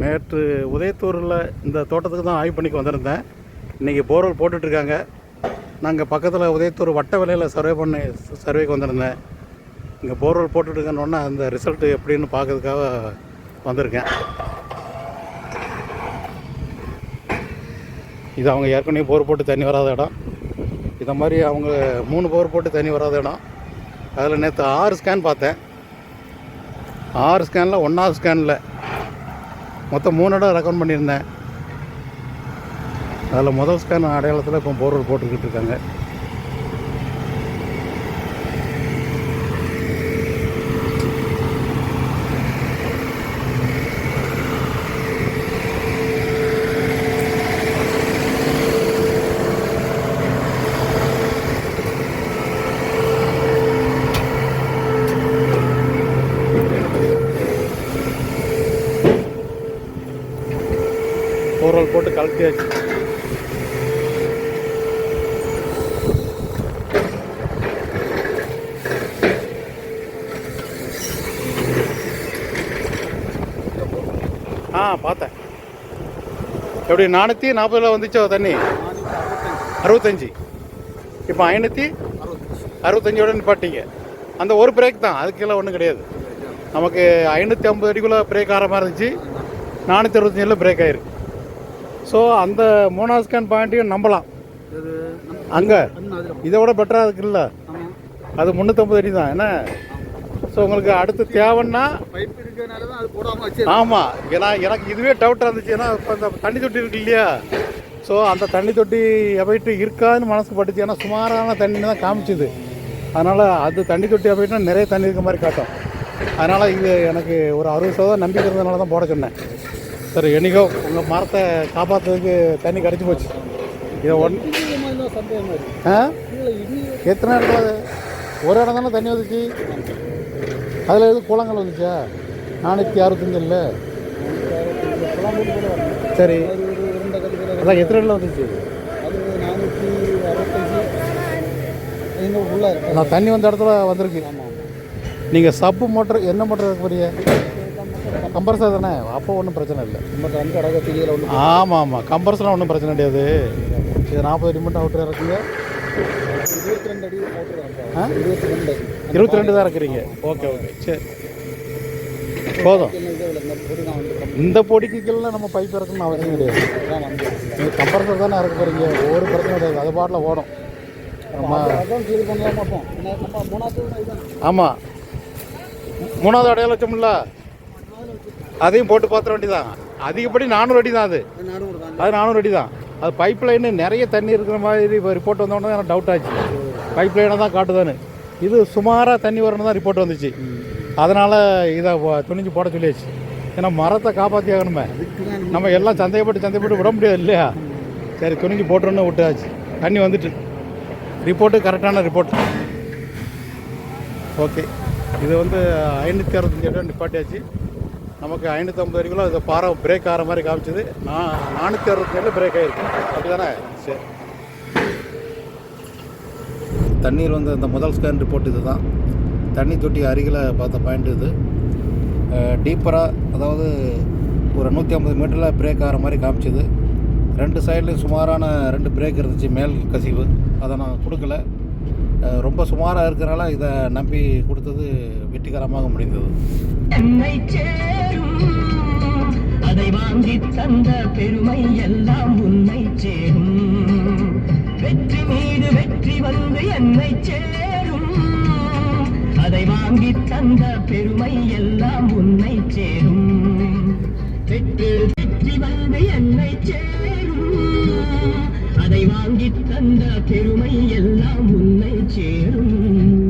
நேற்று உதயத்தூரில் இந்த தோட்டத்துக்கு தான் ஆய்வு பண்ணிக்கு வந்திருந்தேன். இன்றைக்கி போர்வெல் போட்டுட்ருக்காங்க. நாங்கள் பக்கத்தில் உதயத்தூர் வட்ட விலையில் சர்வே பண்ணி சர்வேக்கு வந்திருந்தேன். இங்கே போர்வெல் போட்டுட்ருக்கேன்னொன்னே அந்த ரிசல்ட்டு எப்படின்னு பார்க்கறதுக்காக வந்திருக்கேன். இது அவங்க ஏற்கனவே போர் போட்டு தண்ணி வராத இடம். இதை மாதிரி அவங்க மூணு போர் போட்டு தண்ணி வராத இடம். அதில் நேற்று ஆறு ஸ்கேன் பார்த்தேன். ஆறு ஸ்கேனில் ஒன்றாவது ஸ்கேனில் மொத்தம் மூணு இடம் ரெக்கமெண்ட் பண்ணியிருந்தேன். அதில் முதல் ஸ்கேன் அடையாளத்தில் இப்போ போர்வெல் போட்டுக்கிட்டு இருக்காங்க போர்வெல் போட்டு கலட்டியாச்சு. ஆ பார்த்தேன். எப்படி நானூற்றி நாற்பதுல வந்துச்சோ தண்ணி? அறுபத்தஞ்சி. இப்போ ஐநூற்றி அறுபத்தஞ்சோட நிப்பாட்டிங்க. அந்த ஒரு பிரேக் தான் அதுக்கெல்லாம் ஒன்றும் கிடையாது. நமக்கு ஐநூற்றி ஐம்பது அடிக்குள்ளே பிரேக் ஆகிற மாதிரி இருந்துச்சு. நானூற்றி அறுபத்தஞ்சில் பிரேக் ஆயிருக்கு. ஸோ அந்த மூணாவது ஸ்கேன் பாயிண்ட்டையும் நம்பலாம். அங்கே. இதை விட பெட்டராக இருக்குல்ல? அது முந்நூற்றம்பது அடி தான். என்ன? ஸோ உங்களுக்கு அடுத்து தேவைன்னா ஆமாம் ஏன்னா எனக்கு இதுவே டவுட்டாக இருந்துச்சு. ஏன்னா இப்போ இந்த தண்ணி தொட்டி இருக்கு இல்லையா? ஸோ அந்த தண்ணி தொட்டி எவைட்டு இருக்காதுன்னு மனசு பட்டுச்சு. ஏன்னா சுமாரான தண்ணி தான் காமிச்சுது. அதனால் அது தண்ணி தொட்டி எவைட்டுனா நிறைய தண்ணி இருக்க மாதிரி காட்டும். அதனால் இது எனக்கு ஒரு அறுபது சதவீதம் நம்பிக்கை இருந்ததுனால தான் போட சொன்னேன். சரி என்னைக்கோ உங்கள் மரத்தை காப்பாற்றுறதுக்கு தண்ணி கிடச்சி போச்சு. இதை ஒன் ஆ? எத்தனை இடத்துல அது? ஒரு இடம் தானே தண்ணி வந்துச்சு? அதில் எது குளங்கள் வந்துச்சா? நானூற்றி அறுபத்தஞ்சு இல்லை. சரி. அதான் எத்தனை இடத்துல வந்துச்சு? நான் தண்ணி வந்த இடத்துல வந்திருக்கு. நீங்கள் சப்பு மோட்டர் என்ன மோட்டர் இருக்க போறீங்க? கம்பர்சர் தானே? அப்போ ஒன்றும் பிரச்சனை இல்லை. நம்ம அஞ்சு அடக்க தெரியல ஒன்று ஆமாம் ஆமாம் கம்பர்சர்லாம் ஒன்றும் பிரச்சனை கிடையாது. இது நாற்பது அடி மட்டும் அவுட்டர் இறக்குங்க. இருபத்தி ரெண்டு அடி? இருபத்தி ரெண்டு இருபத்தி ரெண்டு தான் இருக்கிறீங்க ஓகே ஓகே. சரி. போதும். இந்த பொடி நான் வந்து கம்மி. இந்த பொடிக்குக்கெல்லாம் நம்ம பைப் இறக்கணும்னு அவசியம் கிடையாது. நீங்கள் கம்பர்சர் தானே இறக்க போகிறீங்க ஒரு பிரச்சனை கிடையாது. அது பாட்டில் ஓடும். ஆமாம் மூணாவது அடையாளம் வச்சோம்ல. அதையும் போட்டு பார்த்துட வேண்டியதான் அதிகப்படி நானூறு அடி தான் அது தான் அது நானூறு அடி தான் அது பைப் லைனு நிறைய தண்ணி இருக்கிற மாதிரி இப்போ ரிப்போர்ட் வந்தோடனே எனக்கு டவுட் ஆச்சு. பைப் லைனை தான் காட்டுதான்னு. இது சுமாராக தண்ணி வரணும் தான் ரிப்போர்ட் வந்துச்சு. அதனால் இதை துணிஞ்சு போட சொல்லியாச்சு. ஏன்னா மரத்தை காப்பாற்றி ஆகணுமே. தான் நம்ம எல்லாம் சந்தையப்பட்டு சந்தைப்பட்டு விட முடியாது இல்லையா? சரி துணிஞ்சு போட்டுருன்னு விட்டாச்சு. தண்ணி வந்துட்டு. ரிப்போர்ட்டு கரெக்டான ரிப்போர்ட் ஓகே. இது வந்து ஐநூற்றி அறுபத்தஞ்சு இடம் நிப்பாட்டியாச்சு. நமக்கு ஐநூற்றம்பது வரைக்கும் அது பாறை பிரேக் ஆகிற மாதிரி காமிச்சது. நான் நானூற்றி அறுபத்தேழில் பிரேக் ஆகிருக்கு அப்படி தானே சரி. தண்ணீர் வந்து இந்த முதல் ஸ்கேன் ரிப்போர்ட் இது தான் தண்ணி தொட்டி அருகில் பார்த்த பாயிண்ட் இது. டீப்பராக அதாவது ஒரு நூற்றி ஐம்பது மீட்டரில் பிரேக் ஆகிற மாதிரி காமிச்சது. ரெண்டு சைட்லேயும் சுமாரான ரெண்டு பிரேக் இருந்துச்சு மேல் கசிவு. அதை நான் கொடுக்கல. ரொம்ப சுமாராக இருக்கிறனால இதை நம்பி கொடுத்தது வெற்றிகரமாக முடிந்தது. என்னை சேரும் அதை வாங்கி தந்த பெருமை எல்லாம் உன்னை சேரும். வெற்றி மீது வெற்றி வந்து என்னை சேரும் அதை வாங்கி தந்த பெருமை எல்லாம் உன்னை சேரும். வெற்றி வெற்றி வந்து என்னை சேரும் அதை வாங்கி தந்த பெருமை எல்லாம் உன்னை சேரும்.